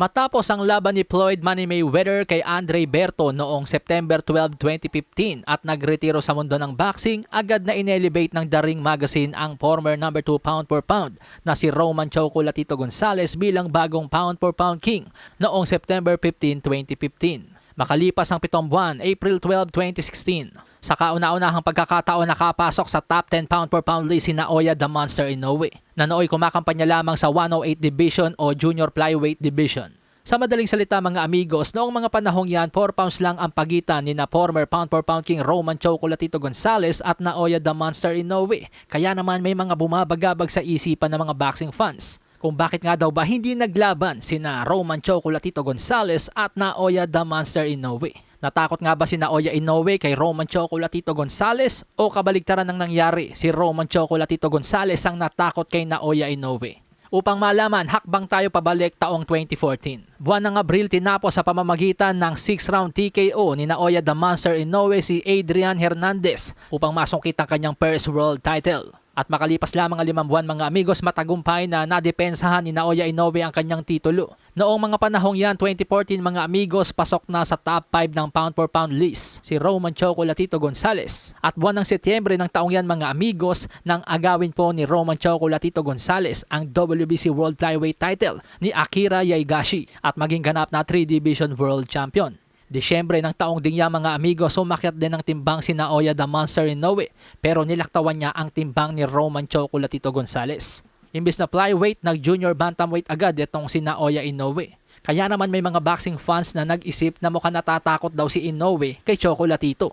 Matapos ang laban ni Floyd Money Mayweather kay Andre Berto noong September 12, 2015 at nagretiro sa mundo ng boxing, agad na inelevate ng The Ring Magazine ang former number 2 pound for pound na si Roman Chocolatito Gonzalez bilang bagong pound for pound king noong September 15, 2015. Makalipas ang pitong buwan, April 12, 2016, sa kauna-unahang pagkakataon nakapasok sa top 10 pound per pound list si Naoya the Monster Inoue na nooy kumakampanya lamang sa 108 division o junior flyweight division. Sa madaling salita mga amigos, noong mga panahong yan, 4 pounds lang ang pagitan ni na former pound for pound king Roman Chocolatito Gonzalez at Naoya the Monster Inoue. Kaya naman may mga bumabagabag sa isipan ng mga boxing fans kung bakit nga daw ba hindi naglaban sina Roman Chocolatito Gonzalez at Naoya the Monster Inoue. Natakot nga ba si Naoya Inoue kay Roman Chocolatito Gonzalez o kabaligtaran ng nangyari si Roman Chocolatito Gonzalez ang natakot kay Naoya Inoue? Upang malaman, hakbang tayo pabalik taong 2014. Buwan ng Abril tinapos sa pamamagitan ng 6-round TKO ni Naoya the Monster Inoue si Adrian Hernandez upang masungkit ang kanyang first world title. At makalipas lamang ang limang buwan mga amigos matagumpay na nadepensahan ni Naoya Inoue ang kanyang titulo. Noong mga panahong yan 2014 mga amigos pasok na sa top 5 ng pound for pound list si Roman Chocolatito Gonzalez. At buwan ng Setyembre ng taong yan mga amigos nang agawin po ni Roman Chocolatito Gonzalez ang WBC World Flyweight title ni Akira Yaigashi at maging ganap na 3 Division World Champion. Desyembre ng taong dinya mga amigo sumakyat din ng timbang si Naoya the Monster Inoue pero nilaktawan niya ang timbang ni Roman Chocolatito Gonzalez. Imbis na flyweight, nag-junior bantamweight agad itong si Naoya Inoue. Kaya naman may mga boxing fans na nag-isip na mukhang natatakot daw si Inoue kay Chocolatito.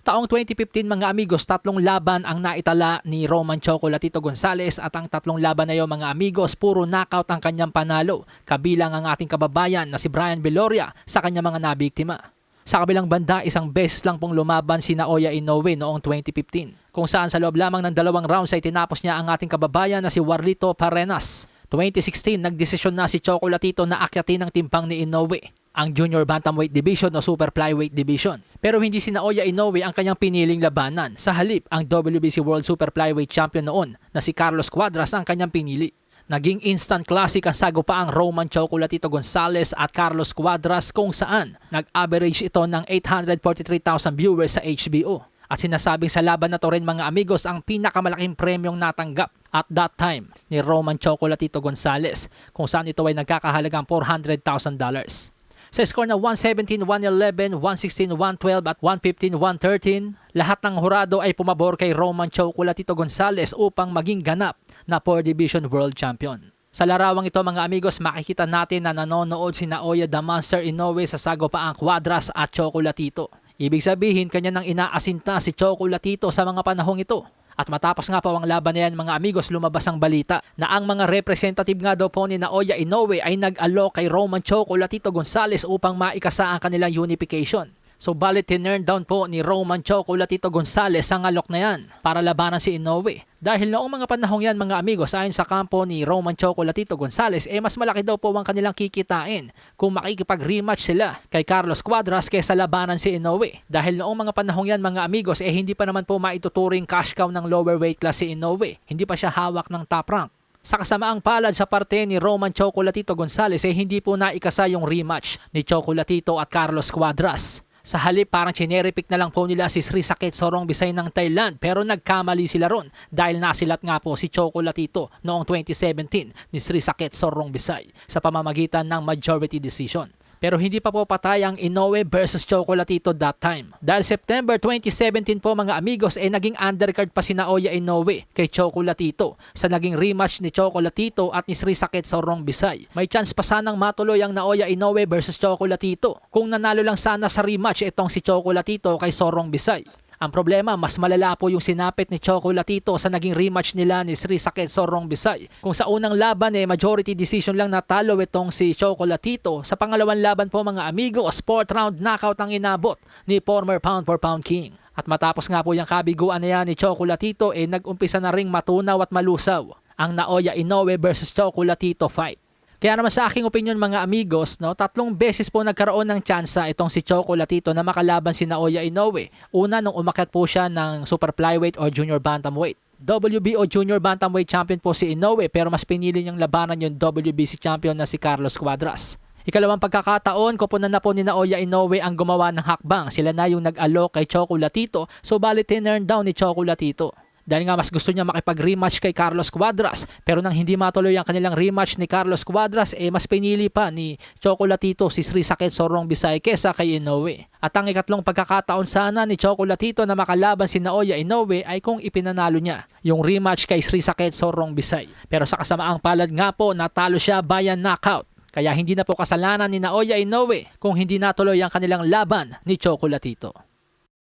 Taong 2015 mga amigos, tatlong laban ang naitala ni Roman Chocolatito Gonzalez at ang tatlong laban na yon mga amigos, puro knockout ang kanyang panalo. Kabilang ang ating kababayan na si Brian Beloria sa kanyang mga nabiktima. Sa kabilang banda, isang beses lang pong lumaban si Naoya Inoue noong 2015 kung saan sa loob lamang ng dalawang rounds ay tinapos niya ang ating kababayan na si Warlito Parenas. 2016, nagdesisyon na si Chocolatito na akyatin ang timpang ni Inoue ang Junior Bantamweight Division o Super Flyweight Division. Pero hindi si Naoya Inoue ang kanyang piniling labanan. Sa halip, ang WBC World Super Flyweight Champion noon na si Carlos Cuadras ang kanyang pinili. Naging instant classic ang sagupaang Roman Chocolatito Gonzalez at Carlos Cuadras kung saan nag-average ito ng 843,000 viewers sa HBO. At sinasabing sa laban na to rin mga amigos ang pinakamalaking premyong natanggap at that time ni Roman Chocolatito Gonzalez kung saan ito ay nagkakahalagang $400,000. Sa score na 117, 111, 116, 112 at 115, 113, lahat ng hurado ay pumabor kay Roman Chocolatito Gonzalez upang maging ganap na 4 Division World Champion. Sa larawang ito mga amigos, makikita natin na nanonood si Naoya the Monster Inoue sa sagopaang Quadras at Chocolatito. Ibig sabihin, kanya nang inaasinta si Chocolatito sa mga panahong ito. At matapos nga po ang laban na yan mga amigos, lumabas ang balita na ang mga representative nga daw po ni Naoya Inoue ay nag-alok kay Roman Chocolatito Gonzalez upang maikasa ang kanilang unification. So balit tinurn down po ni Roman Chocolatito Gonzalez ang alok na yan para labanan si Inoue. Dahil noong mga panahong yan mga amigos ayon sa kampo ni Roman Chocolatito Gonzalez eh mas malaki daw po ang kanilang kikitain kung makikipag-rematch sila kay Carlos Cuadras kaysa labanan si Inoue. Dahil noong mga panahong yan mga amigos eh hindi pa naman po maituturing cash cow ng lower weight class si Inoue. Hindi pa siya hawak ng top rank. Sa kasamaang palad sa parte ni Roman Chocolatito Gonzalez eh hindi po naikasa yung rematch ni Chocolatito at Carlos Cuadras. Sa halip parang chineripik na lang po nila si Sri Sakit Sorong Bisay ng Thailand pero nagkamali sila ron dahil nasilat nga po si Chocolatito noong 2017 ni Sri Sakit Sorong Bisay sa pamamagitan ng majority decision. Pero hindi pa po patay ang Inoue versus Chocolatito that time. Dahil September 2017 po mga amigos ay eh, naging undercard pa si Naoya Inoue kay Chocolatito sa naging rematch ni Chocolatito at ni Sri Sakit Sorong Bisay. May chance pa sanang matuloy ang Naoya Inoue versus Chocolatito kung nanalo lang sana sa rematch itong si Chocolatito kay Sorong Bisay. Ang problema, mas malala po yung sinapit ni Chocolatito sa naging rematch nila ni Sri Sakit Sorong Bisay. Kung sa unang laban eh majority decision lang natalo itong si Chocolatito, sa pangalawang laban po mga amigo, sport round knockout ang inabot ni former pound for pound king. At matapos nga po yung kabiguan na ni Chocolatito eh nag-umpisa na ring matunaw at malusaw ang Naoya Inoue versus Chocolatito fight. Kaya naman sa aking opinion mga amigos, no, tatlong beses po nagkaroon ng tsansa itong si Chocolatito na makalaban si Naoya Inoue. Una nung umakyat po siya ng super flyweight or junior bantamweight. WBO Junior Bantamweight Champion po si Inoue pero mas pinili niyang labanan yung WBC Champion na si Carlos Cuadras. Ikalawang pagkakataon, kupunan na po ni Naoya Inoue ang gumawa ng hakbang. Sila na yung nag-alok kay Chocolatito, subalit tinurn down ni Chocolatito. Dahil nga mas gusto niya makipag-rematch kay Carlos Cuadras. Pero nang hindi matuloy ang kanilang rematch ni Carlos Cuadras, eh mas pinili pa ni Chocolatito si Sri Sakit Sorong Bisay kesa kay Inoue. At ang ikatlong pagkakataon sana ni Chocolatito na makalaban si Naoya Inoue ay kung ipinanalo niya yung rematch kay Sri Sakit Sorong Bisay. Pero sa kasamaang palad nga po, natalo siya via knockout. Kaya hindi na po kasalanan ni Naoya Inoue kung hindi natuloy ang kanilang laban ni Chocolatito.